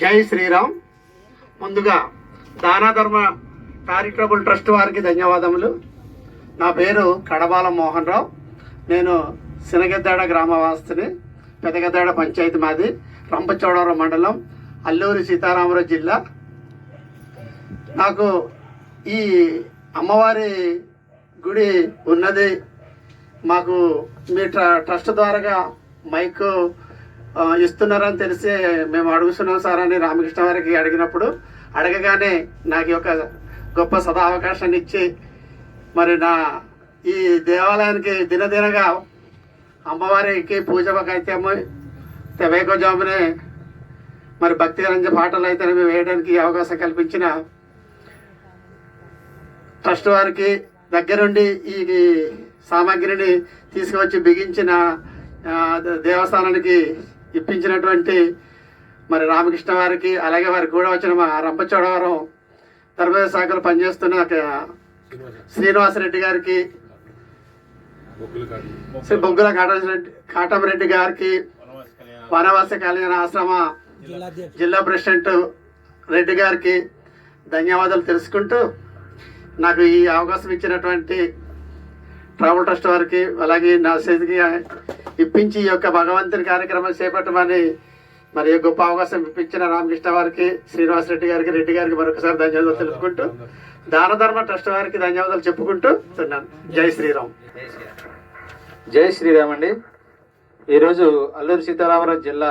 జై శ్రీరామ్. ముందుగా దానాధర్మ charitable trust వారికి ధన్యవాదములు. నా పేరు కడబాల మోహన్ రావు. నేను సినగద్దాడ గ్రామవాసిని పెదగద్దాడ పంచాయతీ మాది రంపచోడవరం మండలం అల్లూరి సీతారామరావు జిల్లా. నాకు ఈ అమ్మవారి గుడి ఉన్నది. మాకు మీ ట్ర ట్రస్ట్ ద్వారాగా మైకు ఇస్తున్నారని తెలిసి మేము అడుగుతున్నాం సార్ అని రామకృష్ణ వారికి అడిగినప్పుడు అడగగానే నాకు ఒక యొక్క గొప్ప సదా అవకాశాన్ని ఇచ్చి మరి నా ఈ దేవాలయానికి దినదినగా అమ్మవారికి పూజ కైత్యము వేకోజామునే మరి భక్తి రంజ పాటలు అయితే మేము వేయడానికి అవకాశం కల్పించిన ట్రస్ట్ వారికి దగ్గరుండి ఈ ఈ సామాగ్రిని తీసుకువచ్చి బిగించిన దేవస్థానానికి ఇప్పించినటువంటి మరి రామకృష్ణ వారికి అలాగే వారికి కూడా వచ్చిన మా రంపచోడవరం ధర్మదేవ శాఖలో పనిచేస్తున్న ఒక శ్రీనివాసరెడ్డి గారికి శ్రీ బొగ్గుల కాటరెడ్డి కాటమరెడ్డి గారికి వనవాస కళ్యాణ ఆశ్రమ జిల్లా ప్రెసిడెంట్ రెడ్డి గారికి ధన్యవాదాలు తెలుసుకుంటూ నాకు ఈ అవకాశం ఇచ్చినటువంటి ట్రావెల్ ట్రస్ట్ వారికి అలాగే నా చేతికి ఇప్పించి ఈ యొక్క భగవంతుని కార్యక్రమం చేపట్టమని మరి గొప్ప అవకాశం ఇప్పించిన రామకృష్ణ వారికి శ్రీనివాస్ రెడ్డి గారికి రెడ్డి గారికి మరొకసారి ధన్యవాదాలు తెలుపుకుంటూ దాన ధర్మ ట్రస్ట్ వారికి ధన్యవాదాలు చెప్పుకుంటూ జై శ్రీరామ్. జై శ్రీరామ్ అండి. ఈరోజు అల్లూరి సీతారామరాజు జిల్లా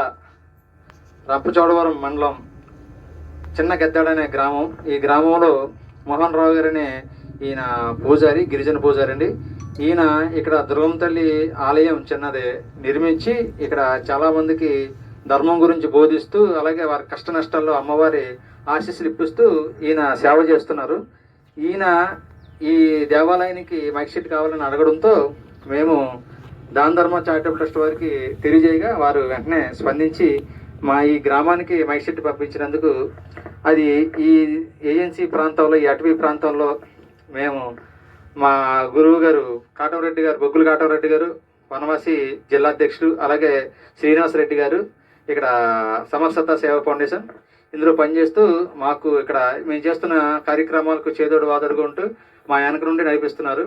రంపచోడవరం మండలం చిన్న గెద్దాడ అనే గ్రామం. ఈ గ్రామంలో మోహన్ రావు గారనే ఈయన పూజారి గిరిజన పూజారి అండి ఈయన ఇక్కడ ధ్రువం తల్లి ఆలయం చిన్నది నిర్మించి ఇక్కడ చాలామందికి ధర్మం గురించి బోధిస్తూ అలాగే వారి కష్ట నష్టాల్లో అమ్మవారి ఆశీస్సులు ఇప్పిస్తూ ఈయన సేవ చేస్తున్నారు. ఈయన ఈ దేవాలయానికి మైక్ షీట్ కావాలని అడగడంతో మేము దాన ధర్మ చారిటబుల్ ట్రస్ట్ వారికి తెలియజేయగా వారు వెంటనే స్పందించి మా ఈ గ్రామానికి మైక్ షీట్ పంపించినందుకు అది ఈ ఏజెన్సీ ప్రాంతంలో ఈ అటవీ ప్రాంతంలో మేము మా గురువు గారు కాటవరెడ్డి గారు బొగ్గుల కాటవరెడ్డి గారు వనవాసి జిల్లా అధ్యక్షుడు అలాగే శ్రీనివాస్ రెడ్డి గారు ఇక్కడ సమర్సత సేవా ఫౌండేషన్. ఇందులో పనిచేస్తూ మాకు ఇక్కడ మేము చేస్తున్న కార్యక్రమాలకు చేదోడు వాదోడుగా ఉంటూ మా వెనక నుండి నడిపిస్తున్నారు.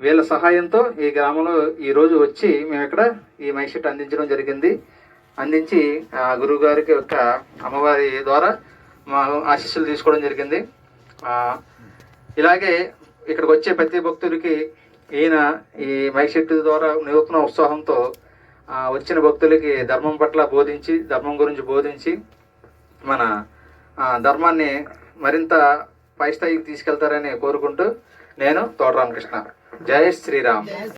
వీళ్ళ సహాయంతో ఈ గ్రామంలో ఈరోజు వచ్చి మేము ఇక్కడ ఈ మైషెట్ అందించడం జరిగింది. అందించి ఆ గురువు గారికి యొక్క అమ్మవారి ద్వారా మా ఆశీస్సులు తీసుకోవడం జరిగింది. ఇలాగే ఇక్కడికి వచ్చే ప్రతి భక్తుడికి ఈయన ఈ మైక్ ద్వారా నూతన ఉత్సాహంతో వచ్చిన భక్తులకి ధర్మం పట్ల బోధించి ధర్మం గురించి బోధించి మన ధర్మాన్ని మరింత పై స్థాయికి తీసుకెళ్తారని కోరుకుంటూ నేను తోట రామకృష్ణ. జై శ్రీరామ్.